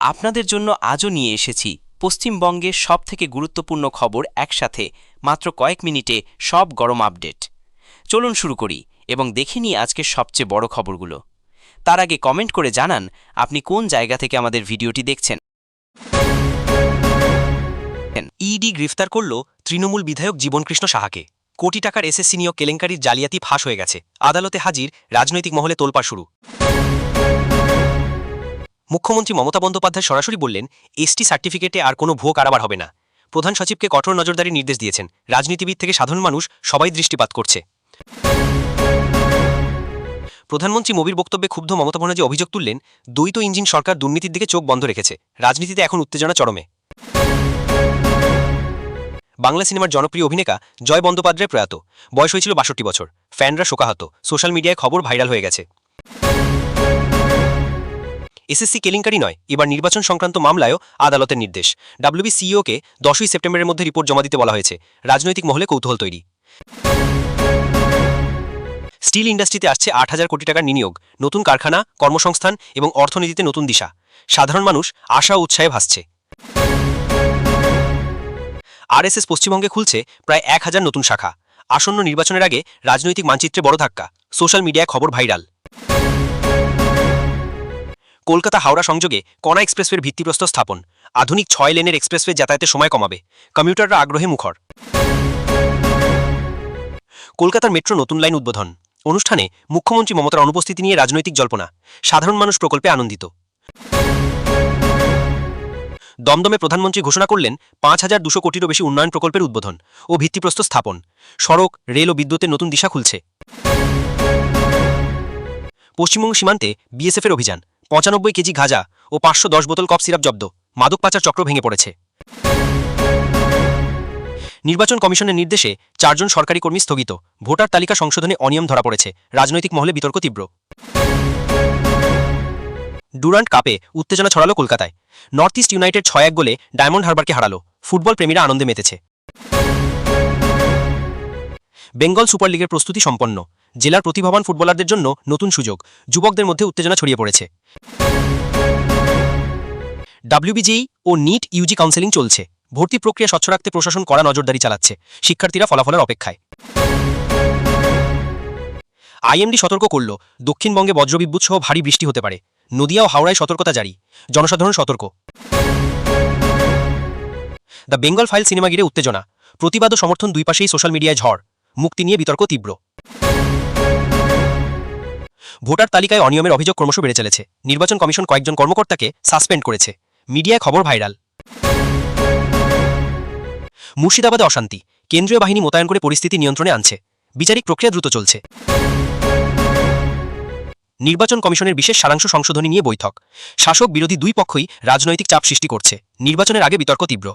আপনাদের জন্য আজও নিয়ে এসেছি পশ্চিমবঙ্গের সবথেকে গুরুত্বপূর্ণ খবর একসাথে, মাত্র কয়েক মিনিটে সব গরম আপডেট। চলুন শুরু করি এবং দেখে নিই আজকের সবচেয়ে বড় খবরগুলো। তার আগে কমেন্ট করে জানান, আপনি কোন জায়গা থেকে আমাদের ভিডিওটি দেখছেন? ইডি গ্রেফতার করল তৃণমূল বিধায়ক জীবনকৃষ্ণ সাহাকে। কোটি টাকার এসএসসি নিয়োগ কেলেঙ্কারির জালিয়াতি ফাঁস হয়ে গেছে। আদালতে হাজির, রাজনৈতিক মহলে তোলপা শুরু। মুখ্যমন্ত্রী মমতা বন্দ্যোপাধ্যায় সরাসরি বললেন, এসটি সার্টিফিকেটে আর কোনো ভুয়ো কারাবার হবে না। প্রধান সচিবকে কঠোর নজরদারির নির্দেশ দিয়েছেন। রাজনীতিবিদ থেকে সাধারণ মানুষ সবাই দৃষ্টিপাত করছে। প্রধানমন্ত্রী মোবির বক্তব্যে ক্ষুব্ধ মমতা ব্যানার্জি অভিযোগ তুললেন, দ্বৈত ইঞ্জিন সরকার দুর্নীতির দিকে চোখ বন্ধ রেখেছে। রাজনীতিতে এখন উত্তেজনা চরমে। বাংলা সিনেমার জনপ্রিয় অভিনেতা জয় বন্দ্যোপাধ্যায় প্রয়াত। বয়স হয়েছিল বাষট্টি বছর। ফ্যানরা শোকাহত। সোশ্যাল মিডিয়ায় খবর ভাইরাল হয়ে গেছে। এসএসসি কেলেঙ্কারি নয়। এবার নির্বাচন সংক্রান্ত মামলায়ও আদালতের নির্দেশ। ডাব্লিউবি সিইওকে দশই সেপ্টেম্বরের মধ্যে রিপোর্ট জমা দিতে বলা হয়েছে। রাজনৈতিক মহলে কৌতূহল তৈরি। স্টিল ইন্ডাস্ট্রিতে আসছে আট হাজার কোটি টাকার বিনিয়োগ নতুন কারখানা, কর্মসংস্থান এবং অর্থনীতিতে নতুন দিশা। সাধারণ মানুষ আশা ও উৎসাহে ভাসছে। আরএসএস পশ্চিমবঙ্গে খুলছে প্রায় এক হাজার নতুন শাখা। আসন্ন নির্বাচনের আগে রাজনৈতিক মানচিত্রে বড় ধাক্কা। সোশ্যাল মিডিয়ায় খবর ভাইরাল। কলকাতা হাওড়া সংযোগে কণা এক্সপ্রেসওয়ের ভিত্তিপ্রস্তর স্থাপন। আধুনিক ছয় লেনের এক্সপ্রেসওয়ে যাতায়াতের সময় কমাবে। কমিউটাররা আগ্রহে মুখর। কলকাতার মেট্রো নতুন লাইন উদ্বোধন। অনুষ্ঠানে মুখ্যমন্ত্রী মমতার অনুপস্থিতি নিয়ে রাজনৈতিক জল্পনা। সাধারণ মানুষ প্রকল্পে আনন্দিত। দমদমে প্রধানমন্ত্রী ঘোষণা করলেন, পাঁচ হাজার দুশো কোটিরও বেশি উন্নয়ন প্রকল্পের উদ্বোধন ও ভিত্তিপ্রস্তর স্থাপন। সড়ক, রেল ও বিদ্যুতের নতুন দিশা খুলছে। পশ্চিমবঙ্গ সীমান্তে বিএসএফের অভিযান। পঁচানব্বই কেজি গাঁজা ও পাঁচশো দশ বোতল কফ সিরাপ জব্দ। মাদক পাচার চক্র ভেঙে পড়েছে। নির্বাচন কমিশনের নির্দেশে চারজন সরকারি কর্মী স্থগিত। ভোটার তালিকা সংশোধনে অনিয়ম ধরা পড়েছে। রাজনৈতিক মহলে বিতর্ক তীব্র। ডুরান্ট কাপে উত্তেজনা ছড়ালো কলকাতায়। নর্থ ইস্ট ইউনাইটেড ছয় এক গোলে ডায়মন্ড হারবারকে হারালো। ফুটবল প্রেমীরা আনন্দে মেতেছে। বেঙ্গল সুপার লিগের প্রস্তুতি সম্পন্ন। জেলার প্রতিভাবান ফুটবলারদের জন্য নতুন সুযোগ। যুবকদের মধ্যে উত্তেজনা ছড়িয়ে পড়েছে। ডাব্লিউবিজেই ও নিট ইউজি কাউন্সেলিং চলছে। ভর্তি প্রক্রিয়া স্বচ্ছ রাখতে প্রশাসন কড়া নজরদারি চালাচ্ছে। শিক্ষার্থীরা ফলাফলের অপেক্ষায়। আইএমডি সতর্ক করল, দক্ষিণবঙ্গে বজ্রবিদ্যুৎ সহ ভারী বৃষ্টি হতে পারে। নদিয়া ও হাওড়ায় সতর্কতা জারি। জনসাধারণ সতর্ক। দ্য বেঙ্গল ফাইল সিনেমা ঘিরে উত্তেজনা। প্রতিবাদ ও সমর্থন দুই পাশেই সোশ্যাল মিডিয়ায় ঝড়। মুক্তি নিয়ে বিতর্ক তীব্র। ভোটার তালিকায় অনিয়মের অভিযোগ ক্রমশ বেড়ে চলেছে। নির্বাচন কমিশন কয়েকজন কর্মকর্তাকে সাসপেন্ড করেছে। মিডিয়ায় খবর ভাইরাল। মুর্শিদাবাদে অশান্তি। কেন্দ্রীয় বাহিনী মোতায়েন করে পরিস্থিতি নিয়ন্ত্রণে আনছে। বিচারিক প্রক্রিয়া দ্রুত চলছে। নির্বাচন কমিশনের বিশেষ সারাংশ সংশোধনী নিয়ে বৈঠক। শাসক বিরোধী দুই পক্ষই রাজনৈতিক চাপ সৃষ্টি করছে। নির্বাচনের আগে বিতর্ক তীব্র।